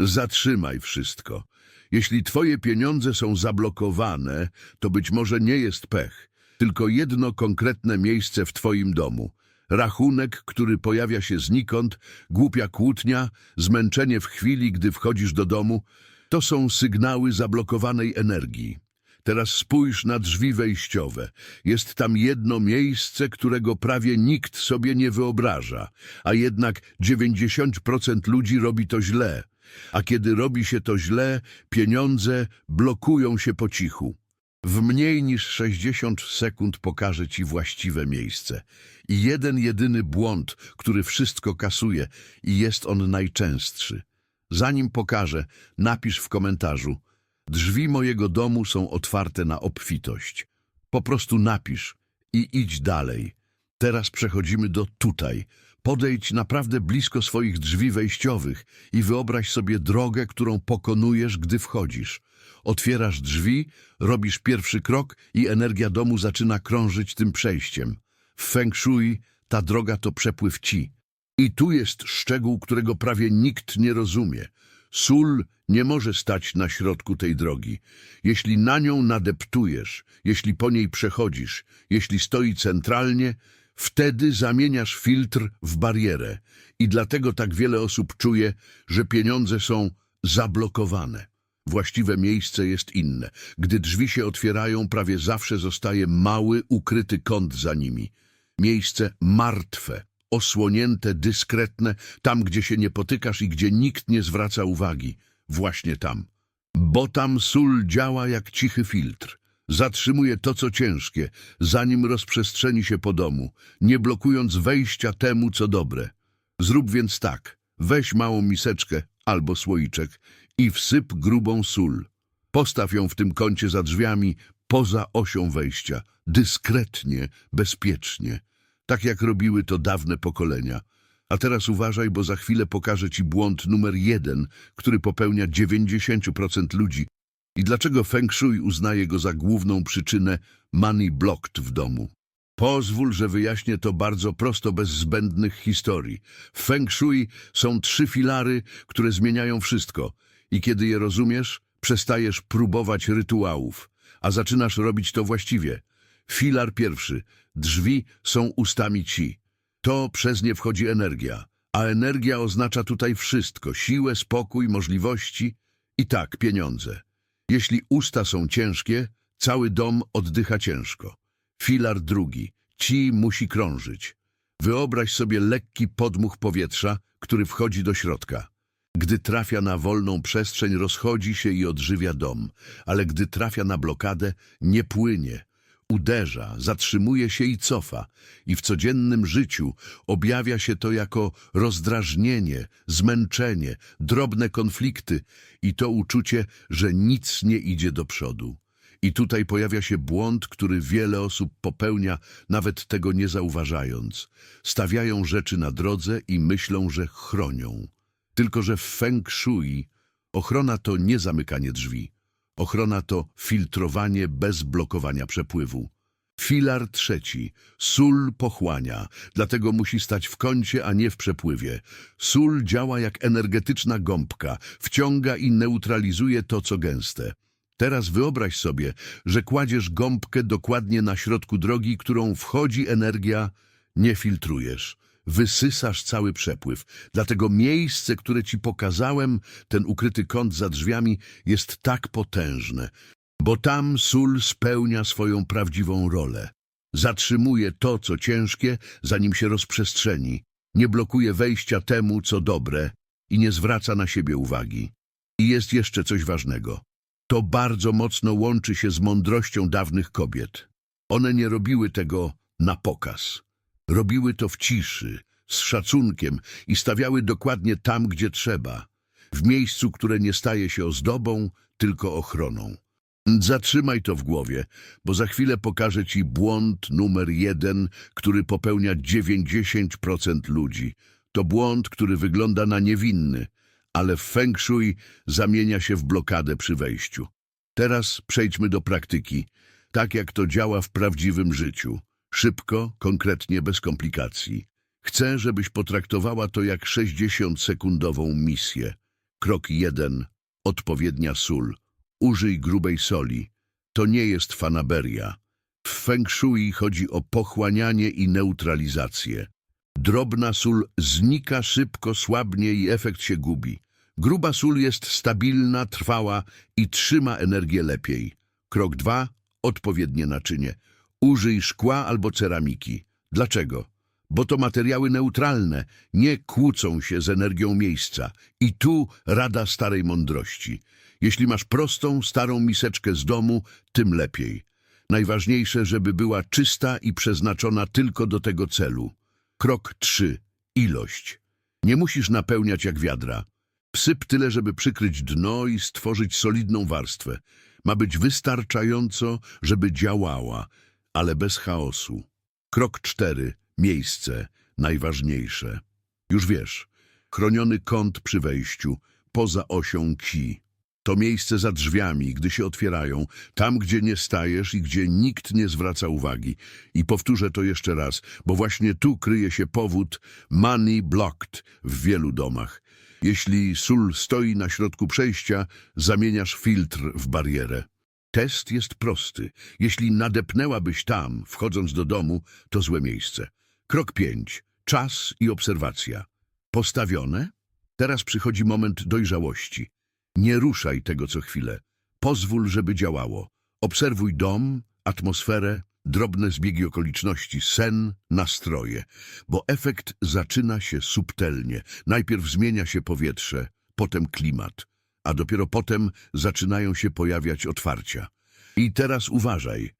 Zatrzymaj wszystko. Jeśli twoje pieniądze są zablokowane, to być może nie jest pech, tylko jedno konkretne miejsce w twoim domu. Rachunek, który pojawia się znikąd, głupia kłótnia, zmęczenie w chwili, gdy wchodzisz do domu, to są sygnały zablokowanej energii. Teraz spójrz na drzwi wejściowe. Jest tam jedno miejsce, którego prawie nikt sobie nie wyobraża, a jednak 90% ludzi robi to źle. A kiedy robi się to źle, pieniądze blokują się po cichu. W mniej niż 60 sekund pokażę Ci właściwe miejsce. I jeden jedyny błąd, który wszystko kasuje i jest on najczęstszy. Zanim pokażę, napisz w komentarzu. Drzwi mojego domu są otwarte na obfitość. Po prostu napisz i idź dalej. Teraz przechodzimy do tutaj. Podejdź naprawdę blisko swoich drzwi wejściowych i wyobraź sobie drogę, którą pokonujesz, gdy wchodzisz. Otwierasz drzwi, robisz pierwszy krok i energia domu zaczyna krążyć tym przejściem. W Feng Shui ta droga to przepływ Ci. I tu jest szczegół, którego prawie nikt nie rozumie. Sól nie może stać na środku tej drogi. Jeśli na nią nadeptujesz, jeśli po niej przechodzisz, jeśli stoi centralnie, wtedy zamieniasz filtr w barierę. I dlatego tak wiele osób czuje, że pieniądze są zablokowane. Właściwe miejsce jest inne. Gdy drzwi się otwierają, prawie zawsze zostaje mały, ukryty kąt za nimi. Miejsce martwe, osłonięte, dyskretne, tam, gdzie się nie potykasz i gdzie nikt nie zwraca uwagi. Właśnie tam. Bo tam sól działa jak cichy filtr. Zatrzymuje to, co ciężkie, zanim rozprzestrzeni się po domu, nie blokując wejścia temu, co dobre. Zrób więc tak. Weź małą miseczkę albo słoiczek i wsyp grubą sól. Postaw ją w tym kącie za drzwiami, poza osią wejścia. Dyskretnie, bezpiecznie. Tak jak robiły to dawne pokolenia. A teraz uważaj, bo za chwilę pokażę Ci błąd numer jeden, który popełnia 90% ludzi. I dlaczego Feng Shui uznaje go za główną przyczynę money blocked w domu. Pozwól, że wyjaśnię to bardzo prosto, bez zbędnych historii. W Feng Shui są trzy filary, które zmieniają wszystko. I kiedy je rozumiesz, przestajesz próbować rytuałów, a zaczynasz robić to właściwie. Filar pierwszy. Drzwi są ustami ci. To przez nie wchodzi energia, a energia oznacza tutaj wszystko. Siłę, spokój, możliwości i tak pieniądze. Jeśli usta są ciężkie, cały dom oddycha ciężko. Filar drugi. Ci musi krążyć. Wyobraź sobie lekki podmuch powietrza, który wchodzi do środka. Gdy trafia na wolną przestrzeń, rozchodzi się i odżywia dom, ale gdy trafia na blokadę, nie płynie. Uderza, zatrzymuje się i cofa. I w codziennym życiu objawia się to jako rozdrażnienie, zmęczenie, drobne konflikty i to uczucie, że nic nie idzie do przodu. I tutaj pojawia się błąd, który wiele osób popełnia, nawet tego nie zauważając. Stawiają rzeczy na drodze i myślą, że chronią. Tylko, że w Feng Shui ochrona to nie zamykanie drzwi. Ochrona to filtrowanie bez blokowania przepływu. Filar trzeci. Sól pochłania, dlatego musi stać w kącie, a nie w przepływie. Sól działa jak energetyczna gąbka, wciąga i neutralizuje to, co gęste. Teraz wyobraź sobie, że kładziesz gąbkę dokładnie na środku drogi, którą wchodzi energia, nie filtrujesz. Wysysasz cały przepływ. Dlatego miejsce, które ci pokazałem, ten ukryty kąt za drzwiami, jest tak potężne, bo tam sól spełnia swoją prawdziwą rolę. Zatrzymuje to, co ciężkie, zanim się rozprzestrzeni. Nie blokuje wejścia temu, co dobre i nie zwraca na siebie uwagi. I jest jeszcze coś ważnego. To bardzo mocno łączy się z mądrością dawnych kobiet. One nie robiły tego na pokaz. Robiły to w ciszy, z szacunkiem i stawiały dokładnie tam, gdzie trzeba. W miejscu, które nie staje się ozdobą, tylko ochroną. Zatrzymaj to w głowie, bo za chwilę pokażę Ci błąd numer jeden, który popełnia 90% ludzi. To błąd, który wygląda na niewinny, ale w Feng Shui zamienia się w blokadę przy wejściu. Teraz przejdźmy do praktyki, tak jak to działa w prawdziwym życiu. Szybko, konkretnie, bez komplikacji. Chcę, żebyś potraktowała to jak 60-sekundową misję. Krok jeden. Odpowiednia sól. Użyj grubej soli. To nie jest fanaberia. W feng shui chodzi o pochłanianie i neutralizację. Drobna sól znika szybko, słabnie i efekt się gubi. Gruba sól jest stabilna, trwała i trzyma energię lepiej. Krok dwa. Odpowiednie naczynie. Użyj szkła albo ceramiki. Dlaczego? Bo to materiały neutralne, nie kłócą się z energią miejsca. I tu rada starej mądrości. Jeśli masz prostą, starą miseczkę z domu, tym lepiej. Najważniejsze, żeby była czysta i przeznaczona tylko do tego celu. Krok 3. Ilość. Nie musisz napełniać jak wiadra. Wsyp tyle, żeby przykryć dno i stworzyć solidną warstwę. Ma być wystarczająco, żeby działała, ale bez chaosu. Krok 4. Miejsce. Najważniejsze. Już wiesz, chroniony kąt przy wejściu, poza osią ki. To miejsce za drzwiami, gdy się otwierają, tam, gdzie nie stajesz i gdzie nikt nie zwraca uwagi. I powtórzę to jeszcze raz, bo właśnie tu kryje się powód money blocked w wielu domach. Jeśli sól stoi na środku przejścia, zamieniasz filtr w barierę. Test jest prosty. Jeśli nadepnęłabyś tam, wchodząc do domu, to złe miejsce. Krok 5. Czas i obserwacja. Postawione? Teraz przychodzi moment dojrzałości. Nie ruszaj tego co chwilę. Pozwól, żeby działało. Obserwuj dom, atmosferę, drobne zbiegi okoliczności, sen, nastroje, bo efekt zaczyna się subtelnie. Najpierw zmienia się powietrze, potem klimat, a dopiero potem zaczynają się pojawiać otwarcia. I teraz uważaj,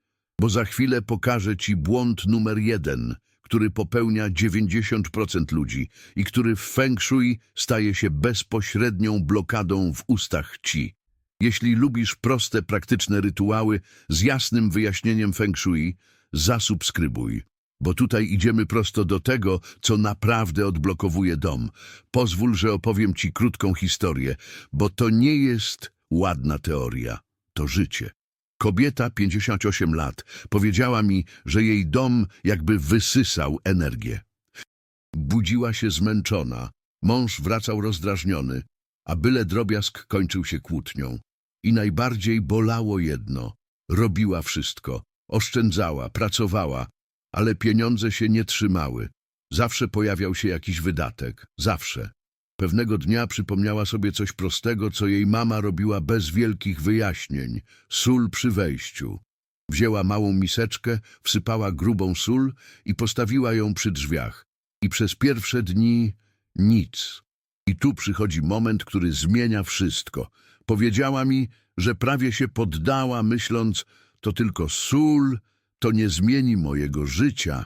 bo za chwilę pokażę ci błąd numer jeden, który popełnia 90% ludzi i który w feng shui staje się bezpośrednią blokadą w ustach ci. Jeśli lubisz proste, praktyczne rytuały z jasnym wyjaśnieniem feng shui, zasubskrybuj, bo tutaj idziemy prosto do tego, co naprawdę odblokowuje dom. Pozwól, że opowiem ci krótką historię, bo to nie jest ładna teoria, to życie. Kobieta, 58 lat, powiedziała mi, że jej dom jakby wysysał energię. Budziła się zmęczona, mąż wracał rozdrażniony, a byle drobiazg kończył się kłótnią. I najbardziej bolało jedno. Robiła wszystko, oszczędzała, pracowała, ale pieniądze się nie trzymały. Zawsze pojawiał się jakiś wydatek, zawsze. Pewnego dnia przypomniała sobie coś prostego, co jej mama robiła bez wielkich wyjaśnień. Sól przy wejściu. Wzięła małą miseczkę, wsypała grubą sól i postawiła ją przy drzwiach. I przez pierwsze dni nic. I tu przychodzi moment, który zmienia wszystko. Powiedziała mi, że prawie się poddała, myśląc, to tylko sól, to nie zmieni mojego życia.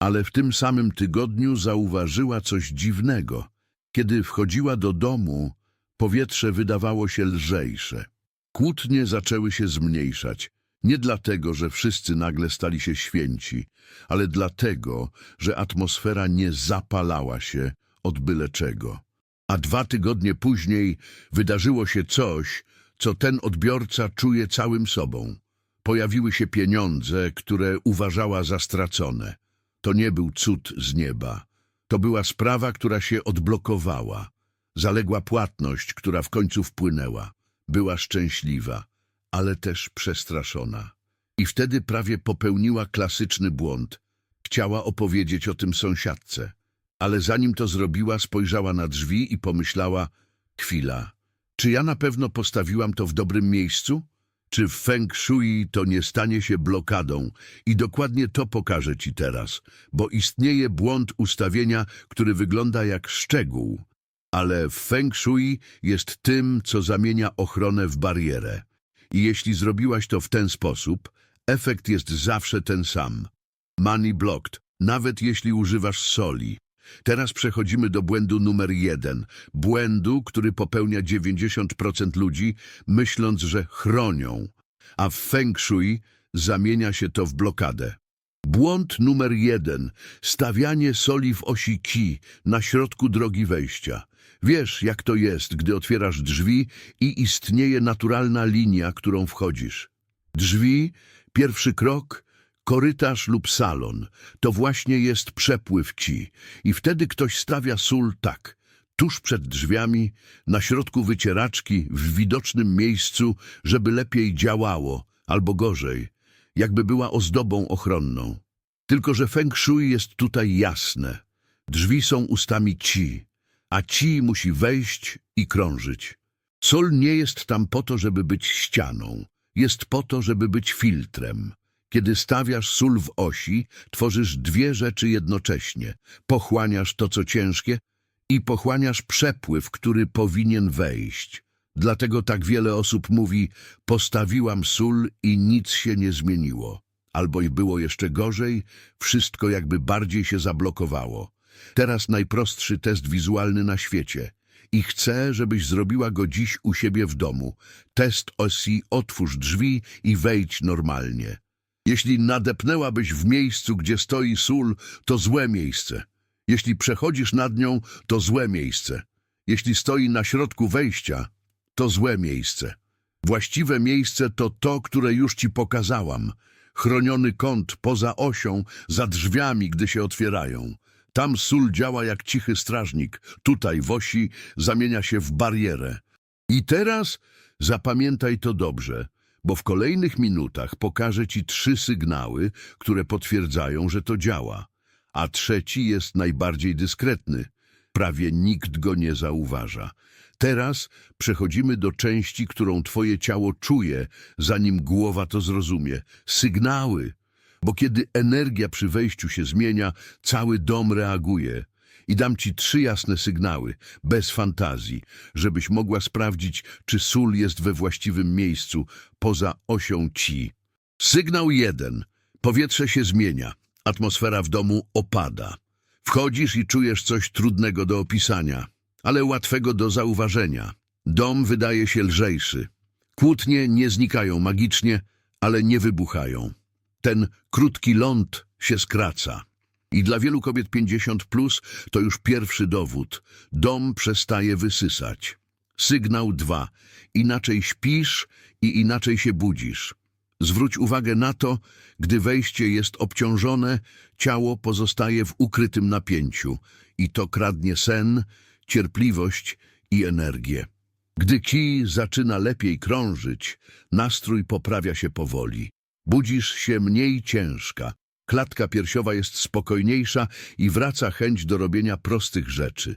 Ale w tym samym tygodniu zauważyła coś dziwnego. Kiedy wchodziła do domu, powietrze wydawało się lżejsze. Kłótnie zaczęły się zmniejszać. Nie dlatego, że wszyscy nagle stali się święci, ale dlatego, że atmosfera nie zapalała się od byle czego. A dwa tygodnie później wydarzyło się coś, co ten odbiorca czuje całym sobą. Pojawiły się pieniądze, które uważała za stracone. To nie był cud z nieba. To była sprawa, która się odblokowała. Zaległa płatność, która w końcu wpłynęła. Była szczęśliwa, ale też przestraszona. I wtedy prawie popełniła klasyczny błąd. Chciała opowiedzieć o tym sąsiadce. Ale zanim to zrobiła, spojrzała na drzwi i pomyślała Chwila, czy ja na pewno postawiłam to w dobrym miejscu? Czy feng shui to nie stanie się blokadą? I dokładnie to pokażę ci teraz, bo istnieje błąd ustawienia, który wygląda jak szczegół, ale feng shui jest tym, co zamienia ochronę w barierę. I jeśli zrobiłaś to w ten sposób, efekt jest zawsze ten sam. Money blocked, nawet jeśli używasz soli. Teraz przechodzimy do błędu numer jeden. Błędu, który popełnia 90% ludzi, myśląc, że chronią. A w feng shui zamienia się to w blokadę. Błąd numer jeden. Stawianie soli w osi ki na środku drogi wejścia. Wiesz, jak to jest, gdy otwierasz drzwi i istnieje naturalna linia, którą wchodzisz. Drzwi, pierwszy krok, korytarz lub salon. To właśnie jest przepływ ci. I wtedy ktoś stawia sól tak. tuż przed drzwiami, na środku wycieraczki, w widocznym miejscu, żeby lepiej działało, albo gorzej, jakby była ozdobą ochronną. Tylko, że feng shui jest tutaj jasne. Drzwi są ustami ci, a ci musi wejść i krążyć. Sol nie jest tam po to, żeby być ścianą. Jest po to, żeby być filtrem. Kiedy stawiasz sól w osi, tworzysz dwie rzeczy jednocześnie. Pochłaniasz to, co ciężkie i pochłaniasz przepływ, który powinien wejść. Dlatego tak wiele osób mówi, postawiłam sól i nic się nie zmieniło. Albo i było jeszcze gorzej, wszystko jakby bardziej się zablokowało. Teraz najprostszy test wizualny na świecie. I chcę, żebyś zrobiła go dziś u siebie w domu. Test osi, otwórz drzwi i wejdź normalnie. Jeśli nadepnęłabyś w miejscu, gdzie stoi sól, to złe miejsce. Jeśli przechodzisz nad nią, to złe miejsce. Jeśli stoi na środku wejścia, to złe miejsce. Właściwe miejsce to to, które już ci pokazałam. Chroniony kąt poza osią, za drzwiami, gdy się otwierają. Tam sól działa jak cichy strażnik. Tutaj w osi zamienia się w barierę. I teraz zapamiętaj to dobrze, bo w kolejnych minutach pokażę ci trzy sygnały, które potwierdzają, że to działa. A trzeci jest najbardziej dyskretny. Prawie nikt go nie zauważa. Teraz przechodzimy do części, którą twoje ciało czuje, zanim głowa to zrozumie. Sygnały. Bo kiedy energia przy wejściu się zmienia, cały dom reaguje. I dam ci trzy jasne sygnały, bez fantazji, żebyś mogła sprawdzić, czy sól jest we właściwym miejscu, poza osią ci. Sygnał jeden. Powietrze się zmienia. Atmosfera w domu opada. Wchodzisz i czujesz coś trudnego do opisania, ale łatwego do zauważenia. Dom wydaje się lżejszy. Kłótnie nie znikają magicznie, ale nie wybuchają. Ten krótki ląd się skraca. I dla wielu kobiet 50 plus to już pierwszy dowód. Dom przestaje wysysać. Sygnał 2. Inaczej śpisz i inaczej się budzisz. Zwróć uwagę na to, gdy wejście jest obciążone, ciało pozostaje w ukrytym napięciu i to kradnie sen, cierpliwość i energię. Gdy kij zaczyna lepiej krążyć, nastrój poprawia się powoli. Budzisz się mniej ciężka, klatka piersiowa jest spokojniejsza i wraca chęć do robienia prostych rzeczy.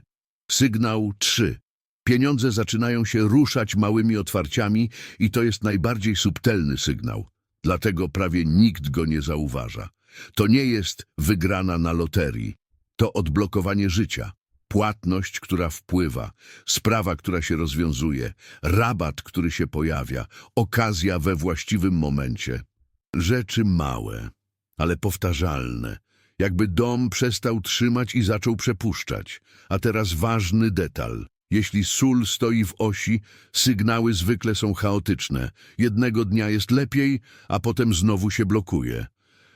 Sygnał 3. Pieniądze zaczynają się ruszać małymi otwarciami i to jest najbardziej subtelny sygnał. Dlatego prawie nikt go nie zauważa. To nie jest wygrana na loterii. To odblokowanie życia. Płatność, która wpływa, sprawa, która się rozwiązuje, rabat, który się pojawia, okazja we właściwym momencie. Rzeczy małe, ale powtarzalne. Jakby dom przestał trzymać i zaczął przepuszczać. A teraz ważny detal. Jeśli sól stoi w osi, sygnały zwykle są chaotyczne. Jednego dnia jest lepiej, a potem znowu się blokuje.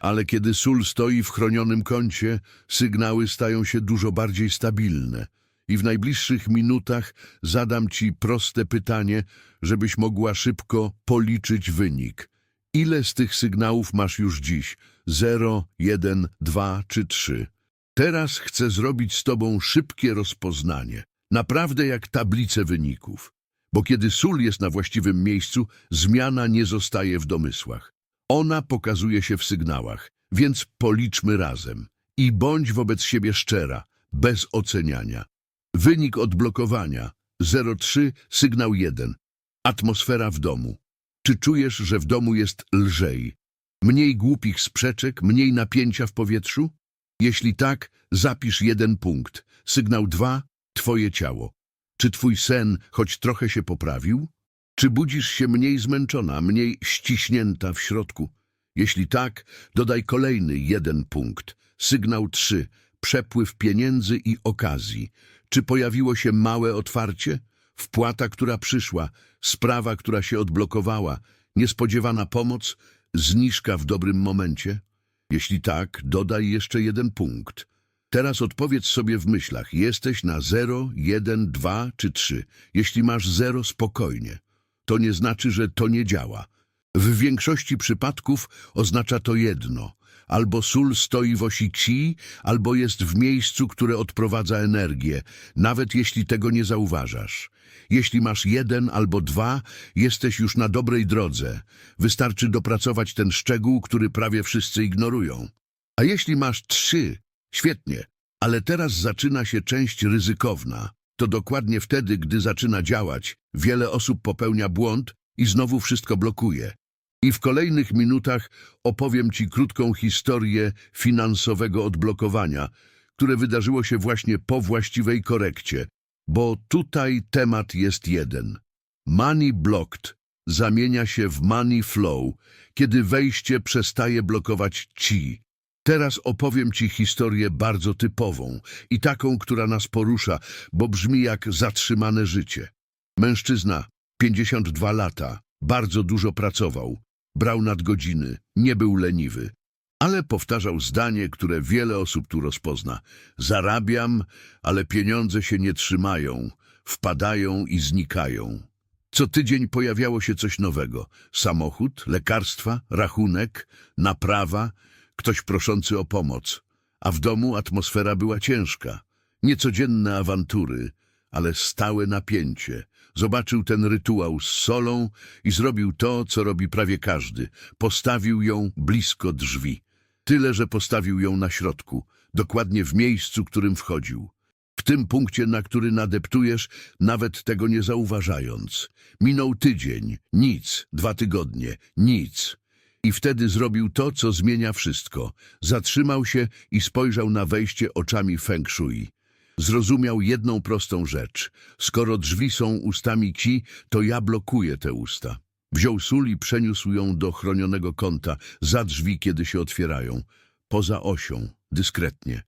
Ale kiedy sól stoi w chronionym kącie, sygnały stają się dużo bardziej stabilne. I w najbliższych minutach zadam ci proste pytanie, żebyś mogła szybko policzyć wynik. Ile z tych sygnałów masz już dziś? 0, 1, 2 czy 3? Teraz chcę zrobić z tobą szybkie rozpoznanie. Naprawdę jak tablice wyników. Bo kiedy sól jest na właściwym miejscu, zmiana nie zostaje w domysłach. Ona pokazuje się w sygnałach, więc policzmy razem. I bądź wobec siebie szczera, bez oceniania. Wynik odblokowania 03, sygnał 1. Atmosfera w domu. Czy czujesz, że w domu jest lżej? Mniej głupich sprzeczek, mniej napięcia w powietrzu? Jeśli tak, zapisz jeden punkt. Sygnał 2, twoje ciało. Czy twój sen choć trochę się poprawił? Czy budzisz się mniej zmęczona, mniej ściśnięta w środku? Jeśli tak, dodaj kolejny jeden punkt. Sygnał 3. Przepływ pieniędzy i okazji. Czy pojawiło się małe otwarcie? Wpłata, która przyszła, sprawa, która się odblokowała, niespodziewana pomoc, zniżka w dobrym momencie? Jeśli tak, dodaj jeszcze jeden punkt. Teraz odpowiedz sobie w myślach. Jesteś na 0, 1, 2 czy 3. Jeśli masz 0, spokojnie. To nie znaczy, że to nie działa. W większości przypadków oznacza to jedno. Albo sól stoi w osi chi, albo jest w miejscu, które odprowadza energię, nawet jeśli tego nie zauważasz. Jeśli masz jeden albo dwa, jesteś już na dobrej drodze. Wystarczy dopracować ten szczegół, który prawie wszyscy ignorują. A jeśli masz trzy, świetnie, ale teraz zaczyna się część ryzykowna. To dokładnie wtedy, gdy zaczyna działać, wiele osób popełnia błąd i znowu wszystko blokuje. I w kolejnych minutach opowiem Ci krótką historię finansowego odblokowania, które wydarzyło się właśnie po właściwej korekcie, bo tutaj temat jest jeden. Money blocked zamienia się w money flow, kiedy wejście przestaje blokować Ci. Teraz opowiem Ci historię bardzo typową i taką, która nas porusza, bo brzmi jak zatrzymane życie. Mężczyzna, 52 lata, bardzo dużo pracował, brał nadgodziny, nie był leniwy, ale powtarzał zdanie, które wiele osób tu rozpozna. Zarabiam, ale pieniądze się nie trzymają, wpadają i znikają. Co tydzień pojawiało się coś nowego. Samochód, lekarstwa, rachunek, naprawa, ktoś proszący o pomoc. A w domu atmosfera była ciężka. Niecodzienne awantury, ale stałe napięcie. Zobaczył ten rytuał z solą i zrobił to, co robi prawie każdy. Postawił ją blisko drzwi. Tyle, że postawił ją na środku, dokładnie w miejscu, którym wchodził. W tym punkcie, na który nadeptujesz, nawet tego nie zauważając. Minął tydzień, nic, dwa tygodnie, nic. I wtedy zrobił to, co zmienia wszystko. Zatrzymał się i spojrzał na wejście oczami Feng Shui. Zrozumiał jedną prostą rzecz. Skoro drzwi są ustami Qi, to ja blokuję te usta. Wziął sól i przeniósł ją do chronionego kąta, za drzwi, kiedy się otwierają. Poza osią, dyskretnie.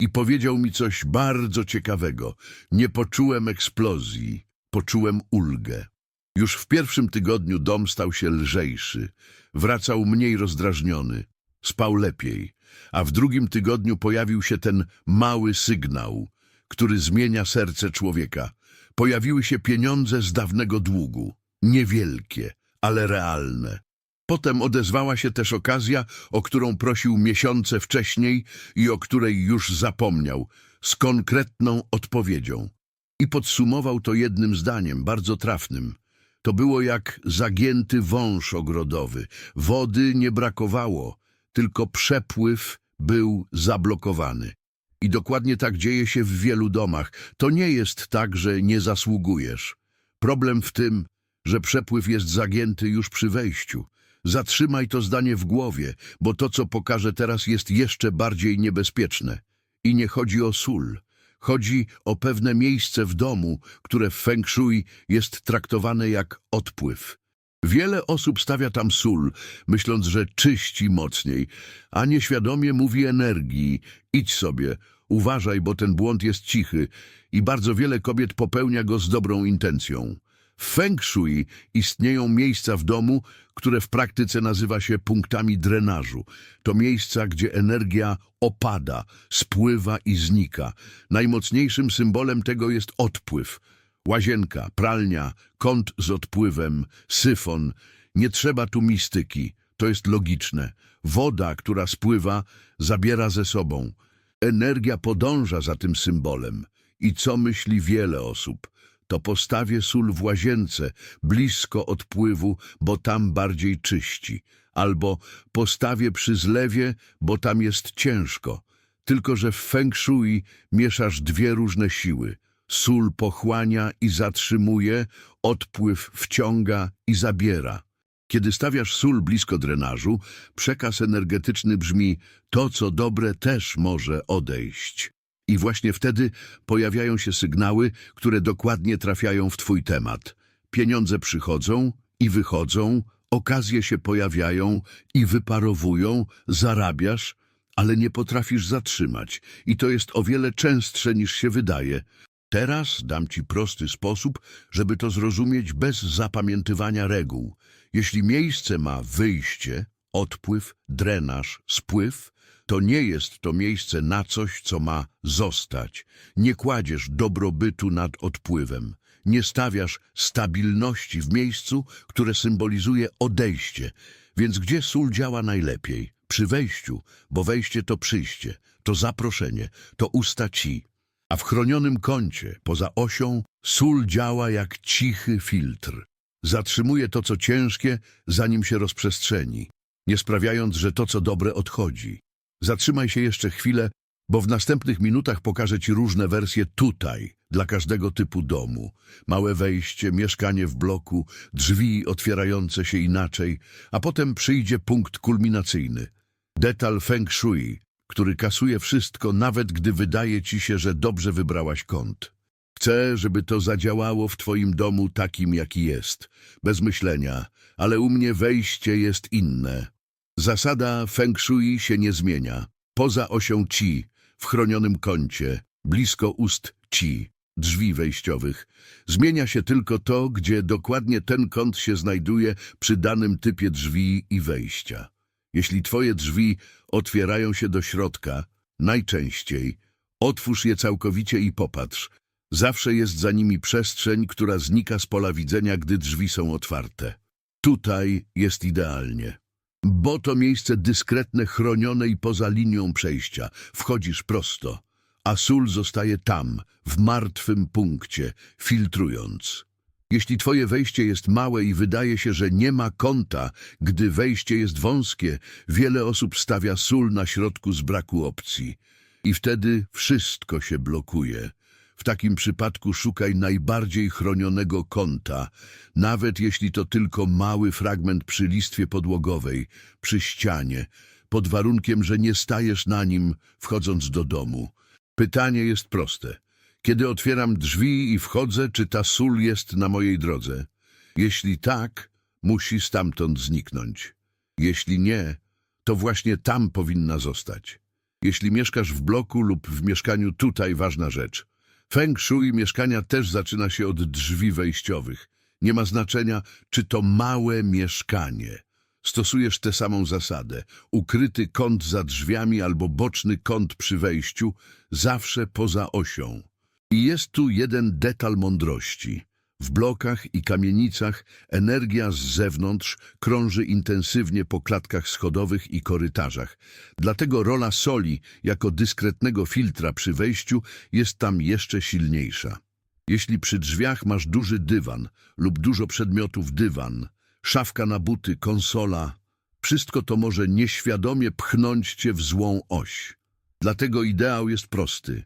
I powiedział mi coś bardzo ciekawego. Nie poczułem eksplozji, poczułem ulgę. Już w pierwszym tygodniu dom stał się lżejszy. Wracał mniej rozdrażniony. Spał lepiej. A w drugim tygodniu pojawił się ten mały sygnał, który zmienia serce człowieka. Pojawiły się pieniądze z dawnego długu. Niewielkie, ale realne. Potem odezwała się też okazja, o którą prosił miesiące wcześniej i o której już zapomniał, z konkretną odpowiedzią. I podsumował to jednym zdaniem, bardzo trafnym. To było jak zagięty wąż ogrodowy. Wody nie brakowało, tylko przepływ był zablokowany. I dokładnie tak dzieje się w wielu domach. To nie jest tak, że nie zasługujesz. Problem w tym, że przepływ jest zagięty już przy wejściu. Zatrzymaj to zdanie w głowie, bo to, co pokażę teraz, jest jeszcze bardziej niebezpieczne. I nie chodzi o sól. Chodzi o pewne miejsce w domu, które w feng shui jest traktowane jak odpływ. Wiele osób stawia tam sól, myśląc, że czyści mocniej, a nieświadomie mówi energii. Idź sobie, uważaj, bo ten błąd jest cichy i bardzo wiele kobiet popełnia go z dobrą intencją. W feng shui istnieją miejsca w domu, które w praktyce nazywa się punktami drenażu. To miejsca, gdzie energia opada, spływa i znika. Najmocniejszym symbolem tego jest odpływ. Łazienka, pralnia, kąt z odpływem, syfon. Nie trzeba tu mistyki. To jest logiczne. Woda, która spływa, zabiera ze sobą. Energia podąża za tym symbolem. I co myśli wiele osób? To postawię sól w łazience, blisko odpływu, bo tam bardziej czyści. Albo postawię przy zlewie, bo tam jest ciężko. Tylko, że w feng shui mieszasz dwie różne siły. Sól pochłania i zatrzymuje, odpływ wciąga i zabiera. Kiedy stawiasz sól blisko drenażu, przekaz energetyczny brzmi to, co dobre, też może odejść. I właśnie wtedy pojawiają się sygnały, które dokładnie trafiają w Twój temat. Pieniądze przychodzą i wychodzą, okazje się pojawiają i wyparowują, zarabiasz, ale nie potrafisz zatrzymać. I to jest o wiele częstsze niż się wydaje. Teraz dam Ci prosty sposób, żeby to zrozumieć bez zapamiętywania reguł. Jeśli miejsce ma wyjście, odpływ, drenaż, spływ, to nie jest to miejsce na coś, co ma zostać. Nie kładziesz dobrobytu nad odpływem. Nie stawiasz stabilności w miejscu, które symbolizuje odejście. Więc gdzie sól działa najlepiej? przy wejściu, bo wejście to przyjście, to zaproszenie, to usta ci. A w chronionym kącie, poza osią, sól działa jak cichy filtr. Zatrzymuje to, co ciężkie, zanim się rozprzestrzeni, nie sprawiając, że to, co dobre, odchodzi. Zatrzymaj się jeszcze chwilę, bo w następnych minutach pokażę Ci różne wersje tutaj, dla każdego typu domu. Małe wejście, mieszkanie w bloku, drzwi otwierające się inaczej, a potem przyjdzie punkt kulminacyjny. Detal feng shui, który kasuje wszystko, nawet gdy wydaje Ci się, że dobrze wybrałaś kąt. Chcę, żeby to zadziałało w Twoim domu takim, jaki jest, bez myślenia, ale u mnie wejście jest inne. Zasada feng shui się nie zmienia. Poza osią ci, w chronionym kącie, blisko ust ci, drzwi wejściowych. Zmienia się tylko to, gdzie dokładnie ten kąt się znajduje przy danym typie drzwi i wejścia. Jeśli twoje drzwi otwierają się do środka, najczęściej otwórz je całkowicie i popatrz. Zawsze jest za nimi przestrzeń, która znika z pola widzenia, gdy drzwi są otwarte. Tutaj jest idealnie. Bo to miejsce dyskretne, chronione i poza linią przejścia. Wchodzisz prosto, a sól zostaje tam, w martwym punkcie, filtrując. Jeśli twoje wejście jest małe i wydaje się, że nie ma kąta, gdy wejście jest wąskie, wiele osób stawia sól na środku z braku opcji. I wtedy wszystko się blokuje. W takim przypadku szukaj najbardziej chronionego kąta, nawet jeśli to tylko mały fragment przy listwie podłogowej, przy ścianie, pod warunkiem, że nie stajesz na nim, wchodząc do domu. Pytanie jest proste. Kiedy otwieram drzwi i wchodzę, czy ta sól jest na mojej drodze? Jeśli tak, musi stamtąd zniknąć. Jeśli nie, to właśnie tam powinna zostać. Jeśli mieszkasz w bloku lub w mieszkaniu tutaj, ważna rzecz. Feng shui mieszkania też zaczyna się od drzwi wejściowych. Nie ma znaczenia, czy to małe mieszkanie. Stosujesz tę samą zasadę. Ukryty kąt za drzwiami albo boczny kąt przy wejściu, zawsze poza osią. I jest tu jeden detal mądrości. W blokach i kamienicach energia z zewnątrz krąży intensywnie po klatkach schodowych i korytarzach. Dlatego rola soli jako dyskretnego filtra przy wejściu jest tam jeszcze silniejsza. Jeśli przy drzwiach masz duży dywan lub dużo przedmiotów dywan, szafka na buty, konsola, wszystko to może nieświadomie pchnąć cię w złą oś. Dlatego ideał jest prosty.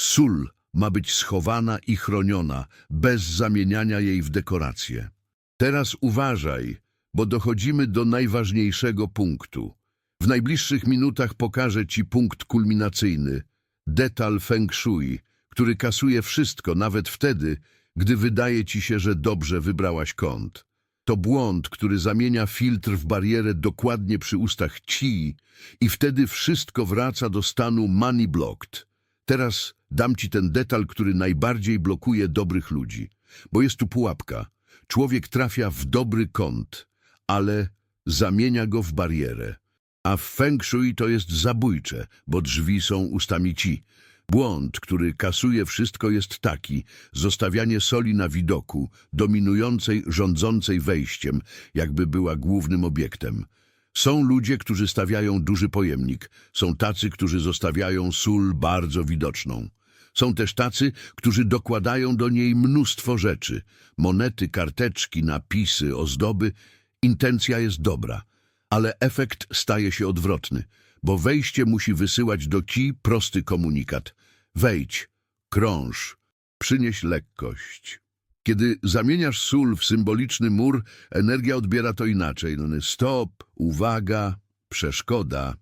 Sól ma być schowana i chroniona, bez zamieniania jej w dekorację. Teraz uważaj, bo dochodzimy do najważniejszego punktu. W najbliższych minutach pokażę Ci punkt kulminacyjny, detal feng shui, który kasuje wszystko, nawet wtedy, gdy wydaje Ci się, że dobrze wybrałaś kąt. To błąd, który zamienia filtr w barierę dokładnie przy ustach ci i wtedy wszystko wraca do stanu money blocked. Teraz dam ci ten detal, który najbardziej blokuje dobrych ludzi, bo jest tu pułapka. Człowiek trafia w dobry kąt, ale zamienia go w barierę. A w feng shui to jest zabójcze, bo drzwi są ustami ci. Błąd, który kasuje wszystko jest taki, zostawianie soli na widoku, dominującej, rządzącej wejściem, jakby była głównym obiektem. Są ludzie, którzy stawiają duży pojemnik. Są tacy, którzy zostawiają sól bardzo widoczną. Są też tacy, którzy dokładają do niej mnóstwo rzeczy. Monety, karteczki, napisy, ozdoby. Intencja jest dobra, ale efekt staje się odwrotny, bo wejście musi wysyłać do ci prosty komunikat. Wejdź, krąż, przynieś lekkość. Kiedy zamieniasz sól w symboliczny mur, energia odbiera to inaczej. No, Stop, uwaga, przeszkoda.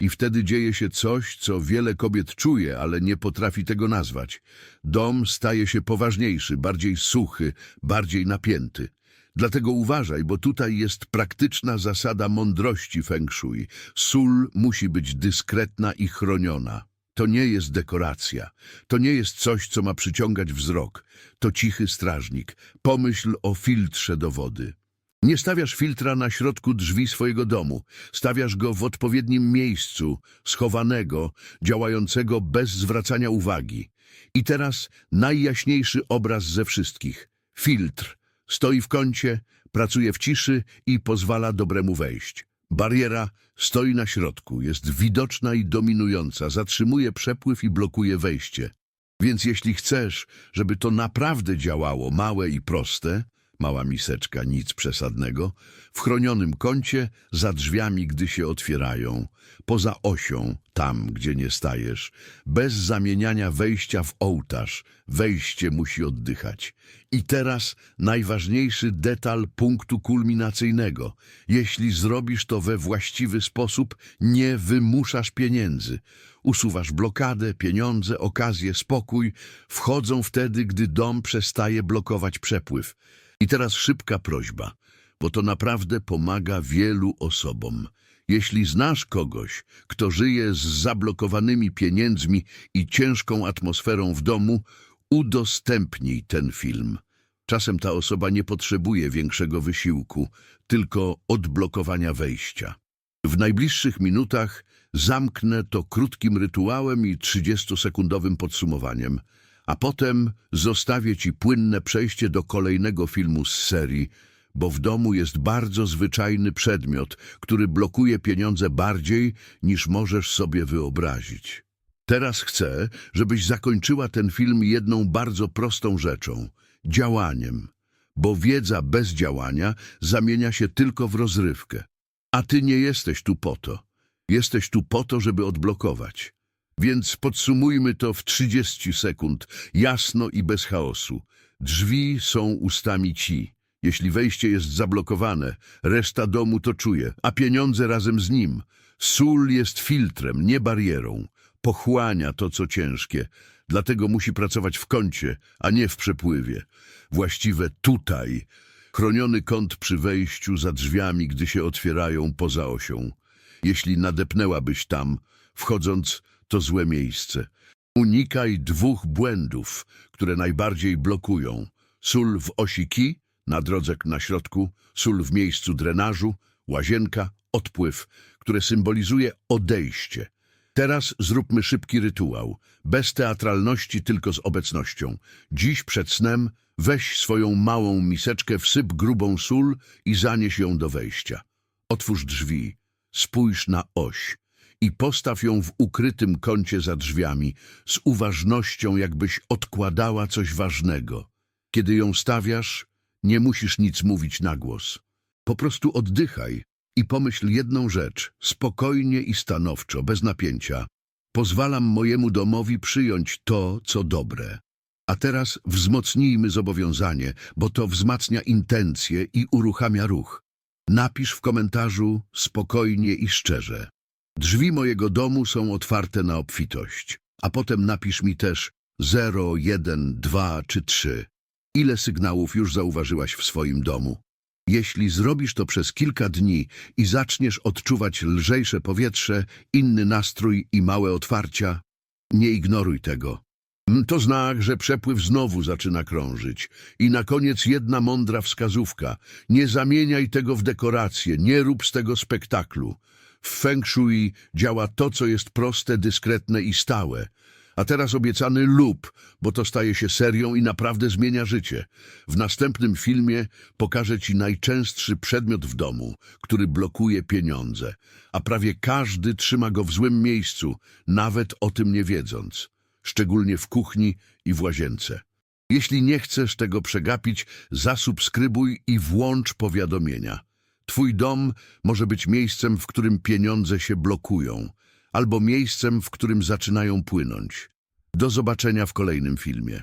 I wtedy dzieje się coś, co wiele kobiet czuje, ale nie potrafi tego nazwać. Dom staje się poważniejszy, bardziej suchy, bardziej napięty. Dlatego uważaj, bo tutaj jest praktyczna zasada mądrości feng shui. Sól musi być dyskretna i chroniona. To nie jest dekoracja. To nie jest coś, co ma przyciągać wzrok. To cichy strażnik. Pomyśl o filtrze do wody. Nie stawiasz filtra na środku drzwi swojego domu. Stawiasz go w odpowiednim miejscu, schowanego, działającego bez zwracania uwagi. I teraz najjaśniejszy obraz ze wszystkich. Filtr. Stoi w kącie, pracuje w ciszy i pozwala dobremu wejść. Bariera stoi na środku, jest widoczna i dominująca, zatrzymuje przepływ i blokuje wejście. Więc jeśli chcesz, żeby to naprawdę działało, małe i proste, mała miseczka, nic przesadnego, w chronionym kącie, za drzwiami, gdy się otwierają, poza osią, tam, gdzie nie stajesz, bez zamieniania wejścia w ołtarz, wejście musi oddychać. I teraz najważniejszy detal punktu kulminacyjnego. Jeśli zrobisz to we właściwy sposób, nie wymuszasz pieniędzy. Usuwasz blokadę, pieniądze, okazję, spokój. Wchodzą wtedy, gdy dom przestaje blokować przepływ. I teraz szybka prośba, bo to naprawdę pomaga wielu osobom. Jeśli znasz kogoś, kto żyje z zablokowanymi pieniędzmi i ciężką atmosferą w domu, udostępnij ten film. Czasem ta osoba nie potrzebuje większego wysiłku, tylko odblokowania wejścia. W najbliższych minutach zamknę to krótkim rytuałem i 30-sekundowym podsumowaniem, a potem zostawię Ci płynne przejście do kolejnego filmu z serii, bo w domu jest bardzo zwyczajny przedmiot, który blokuje pieniądze bardziej niż możesz sobie wyobrazić. Teraz chcę, żebyś zakończyła ten film jedną bardzo prostą rzeczą działaniem, bo wiedza bez działania zamienia się tylko w rozrywkę. A ty nie jesteś tu po to. Jesteś tu po to, żeby odblokować. Więc podsumujmy to w 30 sekund, jasno i bez chaosu. Drzwi są ustami ci. Jeśli wejście jest zablokowane, reszta domu to czuje, a pieniądze razem z nim. Sól jest filtrem, nie barierą. Pochłania to, co ciężkie. Dlatego musi pracować w kącie, a nie w przepływie. Właściwe tutaj. Chroniony kąt przy wejściu za drzwiami, gdy się otwierają poza osią. Jeśli nadepnęłabyś tam, wchodząc, to złe miejsce. Unikaj dwóch błędów, które najbardziej blokują. Sól w osi ki, na drodze na środku, sól w miejscu drenażu, łazienka, odpływ, które symbolizuje odejście. Teraz zróbmy szybki rytuał, bez teatralności, tylko z obecnością. Dziś przed snem weź swoją małą miseczkę, wsyp grubą sól i zanieś ją do wejścia. Otwórz drzwi, spójrz na oś i postaw ją w ukrytym kącie za drzwiami, z uważnością, jakbyś odkładała coś ważnego. Kiedy ją stawiasz, nie musisz nic mówić na głos. Po prostu oddychaj i pomyśl jedną rzecz, spokojnie i stanowczo, bez napięcia. Pozwalam mojemu domowi przyjąć to, co dobre. A teraz wzmocnijmy zobowiązanie, bo to wzmacnia intencje i uruchamia ruch. Napisz w komentarzu spokojnie i szczerze. Drzwi mojego domu są otwarte na obfitość. A potem napisz mi też 0, 1, 2 czy 3. Ile sygnałów już zauważyłaś w swoim domu? Jeśli zrobisz to przez kilka dni i zaczniesz odczuwać lżejsze powietrze, inny nastrój i małe otwarcia, nie ignoruj tego. Mm, To znak, że przepływ znowu zaczyna krążyć. I na koniec jedna mądra wskazówka. Nie zamieniaj tego w dekorację, nie rób z tego spektaklu. W Feng Shui działa to, co jest proste, dyskretne i stałe. A teraz obiecany lub, bo to staje się serią i naprawdę zmienia życie. W następnym filmie pokażę Ci najczęstszy przedmiot w domu, który blokuje pieniądze, a prawie każdy trzyma go w złym miejscu, nawet o tym nie wiedząc, szczególnie w kuchni i w łazience. Jeśli nie chcesz tego przegapić, zasubskrybuj i włącz powiadomienia. Twój dom może być miejscem, w którym pieniądze się blokują, albo miejscem, w którym zaczynają płynąć. Do zobaczenia w kolejnym filmie.